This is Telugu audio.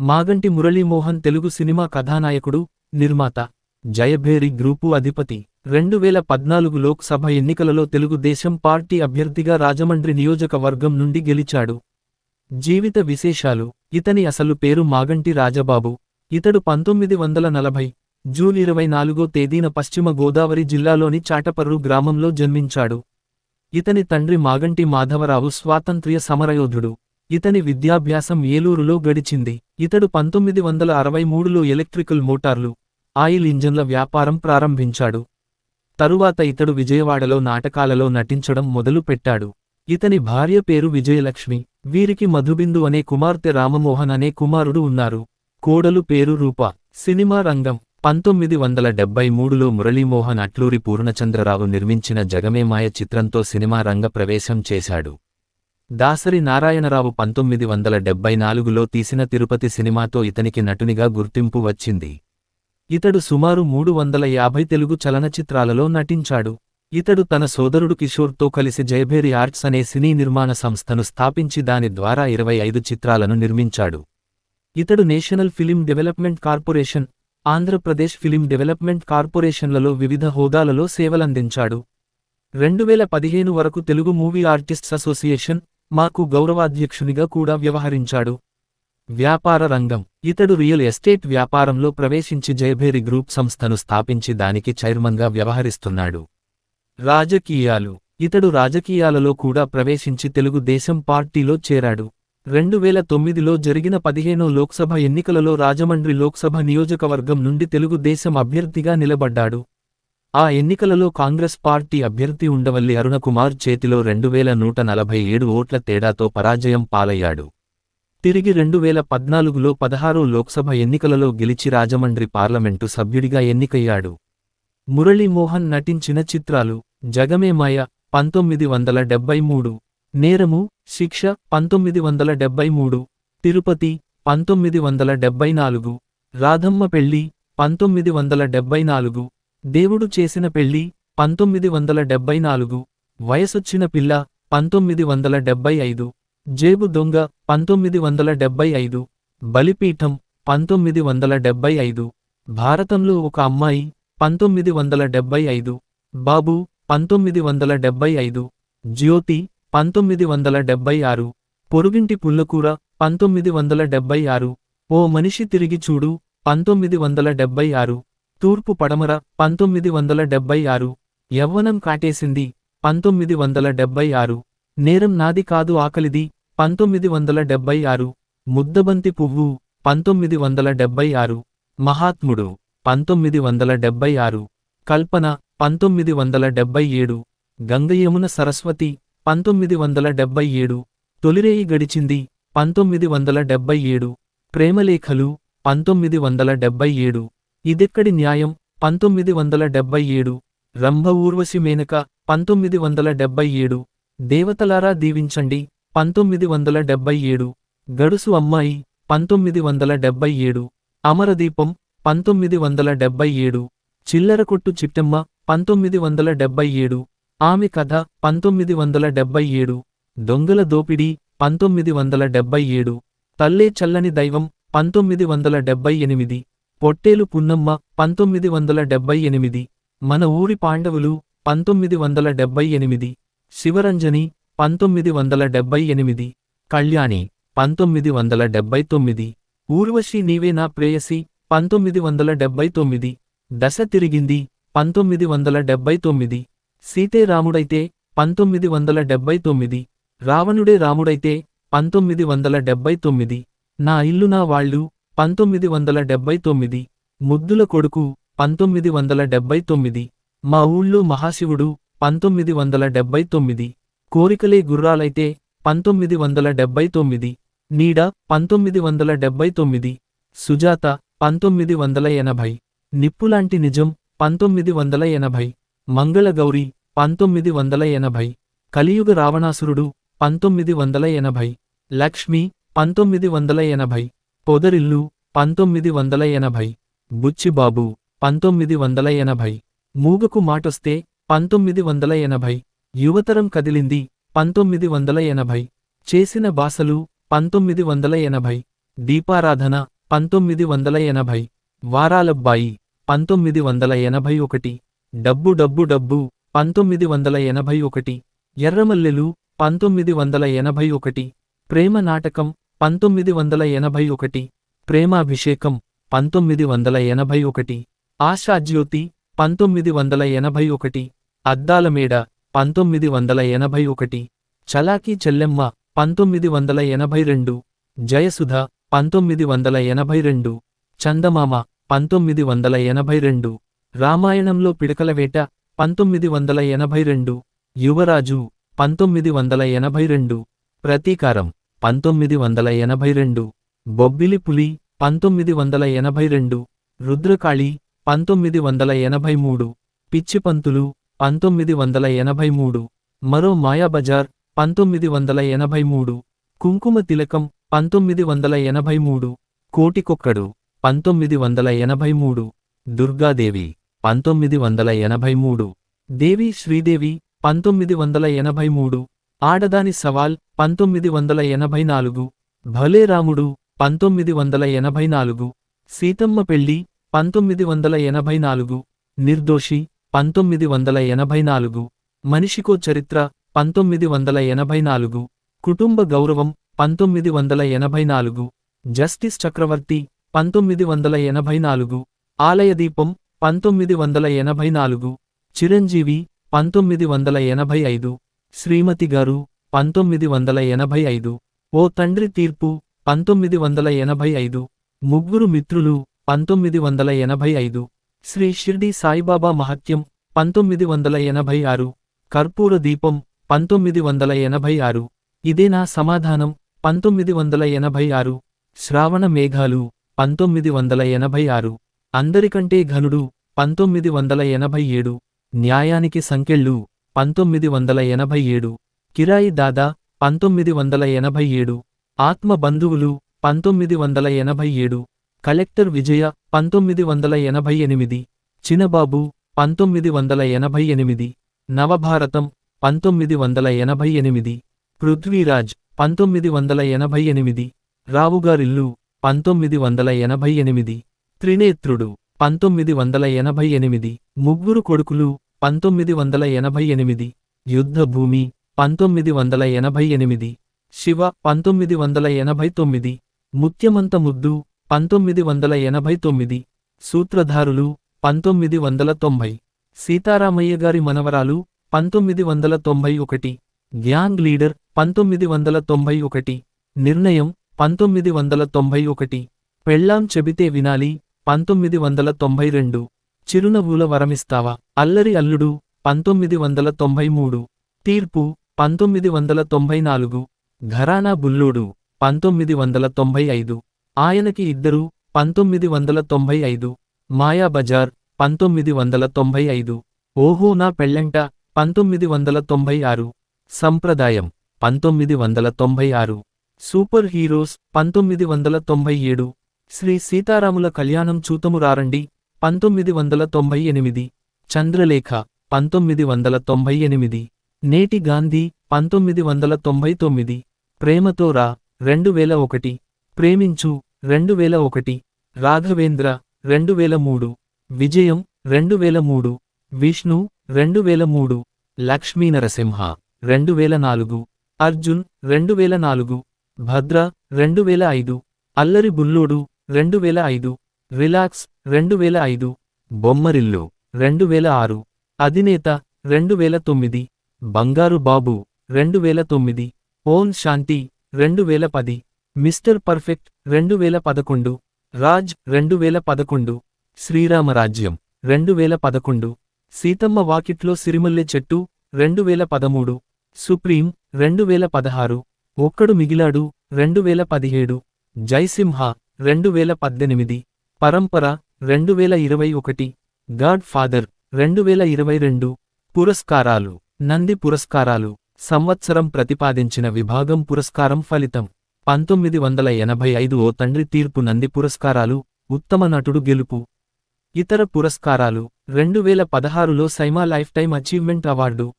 మాగంటి మురళీమోహన్ తెలుగు సినిమా కథానాయకుడు నిర్మాత జయభేరి గ్రూపు అధిపతి. రెండు వేల పద్నాలుగు లోక్సభ ఎన్నికలలో తెలుగుదేశం పార్టీ అభ్యర్థిగా రాజమండ్రి నియోజకవర్గం నుండి గెలిచాడు. జీవిత విశేషాలు. ఇతని అసలు పేరు మాగంటి రాజబాబు. ఇతడు పంతొమ్మిది వందల నలభై జూన్ ఇరవై నాలుగో తేదీన పశ్చిమ గోదావరి జిల్లాలోని చాటపర్రు గ్రామంలో జన్మించాడు. ఇతని తండ్రి మాగంటి మాధవరావు స్వాతంత్ర్య సమరయోధుడు. ఇతని విద్యాభ్యాసం ఏలూరులో గడిచింది. ఇతడు పంతొమ్మిది వందల అరవై మూడులో ఎలక్ట్రికల్ మోటార్లు ఆయిల్ ఇంజన్ల వ్యాపారం ప్రారంభించాడు. తరువాత ఇతడు విజయవాడలో నాటకాలలో నటించడం మొదలుపెట్టాడు. ఇతని భార్య పేరు విజయలక్ష్మి వీరికి మధుబిందు అనే కుమార్తె రామమోహన్ అనే కుమారుడు ఉన్నారు. కోడలు పేరు రూప. సినిమా రంగం. పంతొమ్మిది వందల డెబ్బై మూడులో మురళీమోహన్ అట్లూరి పూర్ణచంద్రరావు నిర్మించిన జగమేమాయ చిత్రంతో సినిమా రంగ ప్రవేశం చేశాడు. దాసరి నారాయణరావు పంతొమ్మిది వందల డెబ్బై నాలుగులో తీసిన తిరుపతి సినిమాతో ఇతనికి నటునిగా గుర్తింపు వచ్చింది. ఇతడు సుమారు మూడు వందల యాభై తెలుగు చలనచిత్రాలలో నటించాడు. ఇతడు తన సోదరుడు కిషోర్తో కలిసి జయభేరి ఆర్ట్స్ అనే సినీ నిర్మాణ సంస్థను స్థాపించి దాని ద్వారా ఇరవై ఐదు చిత్రాలను నిర్మించాడు. ఇతడు national film development corporation Andhra Pradesh film development కార్పొరేషన్లలో వివిధ హోదాలలో సేవలందించాడు. రెండు వేల పదిహేను వరకు తెలుగు మూవీ ఆర్టిస్ట్స్ అసోసియేషన్ మాకు గౌరవాధ్యక్షునిగా కూడా వ్యవహరించాడు. వ్యాపార రంగం. ఇతడు రియల్ ఎస్టేట్ వ్యాపారంలో ప్రవేశించి జయభేరి గ్రూప్ సంస్థను స్థాపించి దానికి చైర్మన్గా వ్యవహరిస్తున్నాడు. రాజకీయాలు. ఇతడు రాజకీయాలలో కూడా ప్రవేశించి తెలుగుదేశం పార్టీలో చేరాడు. రెండు వేల తొమ్మిదిలో జరిగిన పదిహేనో లోక్సభ ఎన్నికలలో రాజమండ్రి లోక్సభ నియోజకవర్గం నుండి తెలుగుదేశం అభ్యర్థిగా నిలబడ్డాడు. ఆ ఎన్నికలలో కాంగ్రెస్ పార్టీ అభ్యర్థి ఉండవల్లి అరుణకుమార్ చేతిలో రెండు వేల నూట నలభై ఏడు ఓట్ల తేడాతో పరాజయం పాలయ్యాడు. తిరిగి రెండు వేల పద్నాలుగులో పదహారో లోక్సభ ఎన్నికలలో గెలిచి రాజమండ్రి పార్లమెంటు సభ్యుడిగా ఎన్నికయ్యాడు. మురళీమోహన్ నటించిన చిత్రాలు జగమేమాయ పంతొమ్మిది వందల డెబ్బై మూడు నేరము శిక్ష పంతొమ్మిది వందల డెబ్బై మూడు తిరుపతి పంతొమ్మిది వందల డెబ్బై నాలుగు రాధమ్మ పెళ్ళి పంతొమ్మిది వందల డెబ్బై నాలుగు దేవుడు చేసిన పెళ్ళి పంతొమ్మిది వందల డెబ్బై నాలుగు వయసొచ్చిన పిల్ల పంతొమ్మిది వందల డెబ్బై ఐదు జేబు దొంగ పంతొమ్మిది వందల డెబ్బై ఐదు బలిపీఠం పంతొమ్మిది వందల డెబ్బై ఐదు భారతంలో ఒక అమ్మాయి పంతొమ్మిది వందల డెబ్బై ఐదు బాబు పంతొమ్మిది వందల డెబ్బై ఐదు జ్యోతి పంతొమ్మిది వందల డెబ్బై ఆరు పొరుగింటి పుల్లకూర పంతొమ్మిది వందల డెబ్బై ఆరు ఓ మనిషి తిరిగి చూడు పంతొమ్మిది వందల డెబ్బై ఆరు తూర్పు పడమర పంతొమ్మిది వందల డెబ్బై ఆరు. యవ్వనం కాటేసింది పంతొమ్మిది వందల డెబ్బై ఆరు. నేరం నాది కాదు ఆకలిది పంతొమ్మిది వందల డెబ్బై ఆరు. ముద్దబంతి పువ్వు పంతొమ్మిది వందల డెబ్బై ఆరు. మహాత్ముడు పంతొమ్మిది వందల డెబ్బై ఆరు. కల్పన పంతొమ్మిది వందల డెబ్బై ఏడు. గంగయమున సరస్వతి పంతొమ్మిది వందల డెబ్బై ఏడు. తొలిరేయి గడిచింది పంతొమ్మిది వందల డెబ్బై ఏడు. ప్రేమలేఖలు పంతొమ్మిది వందల డెబ్బై ఏడు. ఇదెక్కడి న్యాయం? పంతొమ్మిది వందల డెబ్బై ఏడు. రంభ ఊర్వశి మేనక పంతొమ్మిది వందల డెబ్బై ఏడు. దేవతలారా దీవించండి. పంతొమ్మిది వందల డెబ్బై ఏడు. గడుసు అమ్మాయి పంతొమ్మిది వందల డెబ్బై ఏడు. అమరదీపం పంతొమ్మిది వందల డెబ్బై ఏడు. చిల్లరకొట్టు చిట్టమ్మ పంతొమ్మిది వందల డెబ్బై ఏడు. ఆమె కథ పంతొమ్మిది వందల డెబ్బై ఏడు. దొంగల దోపిడీ పంతొమ్మిది వందల డెబ్బై ఏడు. తల్లే చల్లని దైవం పంతొమ్మిది వందల డెబ్బై ఎనిమిది. పొట్టేలు పున్నమ్మ పంతొమ్మిది వందల డెబ్బై ఎనిమిది మన ఊరి పాండవులు పంతొమ్మిది వందల డెబ్బై ఎనిమిది శివరంజని పంతొమ్మిది వందల డెబ్బై ఎనిమిది కళ్యాణి పంతొమ్మిది వందల డెబ్బై తొమ్మిది ఊర్వశి నీవే నా ప్రేయసి పంతొమ్మిది వందల డెబ్బై తొమ్మిది దశ తిరిగింది పంతొమ్మిది వందల డెబ్బై తొమ్మిది సీతే రాముడైతే పంతొమ్మిది వందల డెబ్బై తొమ్మిది రావణుడే రాముడైతే పంతొమ్మిది వందల డెబ్బై తొమ్మిది నా ఇల్లు నా వాళ్ళు పంతొమ్మిది వందల డెబ్బై తొమ్మిది ముద్దుల కొడుకు పంతొమ్మిది వందల డెబ్బై తొమ్మిది మా ఊళ్ళో మహాశివుడు పంతొమ్మిది వందల డెబ్బై తొమ్మిది కోరికలే గుర్రాలైతే పంతొమ్మిది వందల డెబ్బై తొమ్మిది నీడ పంతొమ్మిది వందల డెబ్బై తొమ్మిది సుజాత పంతొమ్మిది వందల ఎనభై నిప్పులాంటి నిజం పంతొమ్మిది వందల ఎనభై మంగళగౌరి పంతొమ్మిది వందల ఎనభై కలియుగ రావణాసురుడు పంతొమ్మిది వందల ఎనభై లక్ష్మి పంతొమ్మిది వందల ఎనభై పొదరిల్లు పంతొమ్మిది వందల ఎనభై. బుచ్చిబాబు పంతొమ్మిది వందల ఎనభై. మూగకు మాటొస్తే పంతొమ్మిది వందల ఎనభై. యువతరం కదిలింది పంతొమ్మిది వందల ఎనభై. చేసిన బాసలు పంతొమ్మిది వందల ఎనభై. దీపారాధన పంతొమ్మిది వందల ఎనభై. వారాలబ్బాయి పంతొమ్మిది వందల ఎనభై ఒకటి. డబ్బు డబ్బు డబ్బు పంతొమ్మిది వందల ఎనభై ఒకటి. ఎర్రమల్లెలు పంతొమ్మిది వందల ఎనభై ఒకటి. ప్రేమ నాటకం పంతొమ్మిది వందల ఎనభై ఒకటి. ప్రేమాభిషేకం పంతొమ్మిది వందల ఎనభై ఒకటి. ఆశాజ్యోతి పంతొమ్మిది వందల ఎనభై ఒకటి. అద్దాలమేడ పంతొమ్మిది వందల ఎనభై ఒకటి. చలాకీ చెల్లెమ్మ పంతొమ్మిది వందల ఎనభై రెండు. జయసుధ పంతొమ్మిది వందల ఎనభై రెండు. చందమామ పంతొమ్మిది వందల ఎనభై రెండు. రామాయణంలో పిడకలవేట పంతొమ్మిది వందల ఎనభై రెండు. యువరాజు పంతొమ్మిది వందల ఎనభై రెండు. ప్రతీకారం. పంతొమ్మిది వందల ఎనభై రెండు. బొబ్బిలి పులి పంతొమ్మిది వందల ఎనభై రెండు. రుద్రకాళి పంతొమ్మిది వందల ఎనభై మూడు. పిచ్చిపంతులు పంతొమ్మిది వందల ఎనభై మూడు. మరో మాయాబజార్ పంతొమ్మిది వందల ఎనభై మూడు. కుంకుమ తిలకం పంతొమ్మిది వందల ఎనభై మూడు. కోటికొక్కడు పంతొమ్మిది వందల ఎనభై మూడు. దుర్గాదేవి పంతొమ్మిది వందల ఎనభై మూడు. దేవి శ్రీదేవి పంతొమ్మిది వందల ఎనభై మూడు. ఆడదాని సవాల్ పంతొమ్మిది వందల ఎనభై నాలుగు. భలే రాముడు పంతొమ్మిది వందల ఎనభై నాలుగు. సీతమ్మ పెళ్ళి పంతొమ్మిది వందల ఎనభై నాలుగు. నిర్దోషి పంతొమ్మిది వందల ఎనభై నాలుగు. మనిషికో చరిత్ర పంతొమ్మిది వందల ఎనభై నాలుగు. కుటుంబ గౌరవం పంతొమ్మిది వందల ఎనభై నాలుగు. జస్టిస్ చక్రవర్తి పంతొమ్మిది వందల ఎనభై నాలుగు. ఆలయదీపం పంతొమ్మిది వందల ఎనభై నాలుగు. చిరంజీవి పంతొమ్మిది వందల ఎనభై ఐదు. శ్రీమతి గారు పంతొమ్మిది వందల ఎనభై ఐదు. ఓ తండ్రి తీర్పు పంతొమ్మిది వందల ఎనభై ఐదు. ముగ్గురు మిత్రులు పంతొమ్మిది వందల ఎనభై ఐదు. శ్రీ షిర్డి సాయిబాబా మహత్యం పంతొమ్మిది వందల ఎనభై ఆరు. కర్పూర దీపం పంతొమ్మిది వందల ఎనభై ఆరు. ఇదే నా సమాధానం పంతొమ్మిది వందల ఎనభై ఆరు. శ్రావణ మేఘాలు పంతొమ్మిది వందల ఎనభై ఆరు. అందరికంటే ఘనుడు పంతొమ్మిది వందల ఎనభై ఏడు. న్యాయానికి సంకెళ్ళు. పంతొమ్మిది వందల ఎనభై ఏడు. కిరాయి దాదా పంతొమ్మిది వందల ఎనభై ఏడు. ఆత్మ బంధువులు పంతొమ్మిది వందల ఎనభై ఏడు. కలెక్టర్ విజయ పంతొమ్మిది వందల ఎనభై ఎనిమిది. చినబాబు పంతొమ్మిది వందల ఎనభై ఎనిమిది. నవభారతం పంతొమ్మిది వందల ఎనభై ఎనిమిది. పృథ్వీరాజ్ పంతొమ్మిది వందల ఎనభై ఎనిమిది. రావుగారిల్లు పంతొమ్మిది వందల ఎనభై ఎనిమిది. త్రినేత్రుడు పంతొమ్మిది వందల ఎనభై ఎనిమిది. ముగ్గురు కొడుకులు పంతొమ్మిది వందల ఎనభై ఎనిమిది యుద్ధభూమి పంతొమ్మిది వందల ఎనభై ఎనిమిది శివ పంతొమ్మిది వందల ఎనభై తొమ్మిది ముత్యమంత ముద్దు పంతొమ్మిది వందల ఎనభై తొమ్మిది సూత్రధారులు పంతొమ్మిది వందల తొంభై సీతారామయ్య గారి మనవరాలు పంతొమ్మిది వందల తొంభై ఒకటి గ్యాంగ్ లీడర్ పంతొమ్మిది వందల తొంభై ఒకటి నిర్ణయం పంతొమ్మిది వందల తొంభై ఒకటి పెళ్ళాం చెబితే వినాలి పంతొమ్మిది వందల తొంభై రెండు. చిరునవ్వుల వరమిస్తావా? అల్లరి అల్లుడు పంతొమ్మిది వందల తొంభై మూడు. తీర్పు పంతొమ్మిది వందల తొంభై నాలుగు. ఘరానా బుల్లుడు పంతొమ్మిది వందల తొంభై ఐదు. ఆయనకి ఇద్దరు పంతొమ్మిది వందల తొంభై ఐదు. మాయాబజార్ పంతొమ్మిది వందల తొంభై ఐదు. ఓహో నా పెళ్ళంట పంతొమ్మిది వందల తొంభై ఆరు. సంప్రదాయం పంతొమ్మిది వందల తొంభై ఆరు. సూపర్ హీరోస్ పంతొమ్మిది వందల తొంభై ఏడు. శ్రీ సీతారాముల కళ్యాణం చూతము రారండి పంతొమ్మిది వందల తొంభై ఎనిమిది చంద్రలేఖ పంతొమ్మిది వందల తొంభై ఎనిమిది నేటి గాంధీ పంతొమ్మిది వందల తొంభై తొమ్మిది ప్రేమతో రా రెండు వేల ఒకటి ప్రేమించు రెండు వేల ఒకటి రాఘవేంద్ర రెండు వేల మూడు విజయం రెండు వేల మూడు విష్ణు రెండు వేల మూడు లక్ష్మీనరసింహ రెండు వేల నాలుగు అర్జున్ రెండు వేల నాలుగు భద్ర రెండు వేల ఐదు అల్లరి బుల్లోడు రెండు వేల ఐదు రిలాక్స్ రెండు వేల ఐదు. బొమ్మరిల్లు రెండు వేల ఆరు. అధినేత రెండు వేల తొమ్మిది. బంగారు బాబు రెండు వేల తొమ్మిది. ఓం శాంతి రెండు వేల పది. మిస్టర్ పర్ఫెక్ట్ రెండు వేల పదకొండు. రాజ్ రెండు వేల పదకొండు. శ్రీరామరాజ్యం రెండు వేల పదకొండు. సీతమ్మ వాకిట్లో సిరిమల్లె చెట్టు రెండు వేల పదమూడు. సుప్రీం రెండు వేల పదహారు. ఒక్కడు మిగిలాడు రెండు వేల పదిహేడు. జైసింహ రెండు వేల పద్దెనిమిది. పరంపర రెండు వేల ఇరవై ఒకటి. గాడ్ ఫాదర్ రెండు వేల ఇరవై రెండు. పురస్కారాలు. నంది పురస్కారాలు. సంవత్సరం ప్రతిపాదించిన విభాగం పురస్కారం ఫలితం. పంతొమ్మిది వందల ఎనభై ఐదు ఓ తండ్రి తీర్పు నంది పురస్కారాలు. ఉత్తమ నటుడు గెలుపు. ఇతర పురస్కారాలు. రెండు వేల పదహారులో SIIMA life time achievement award.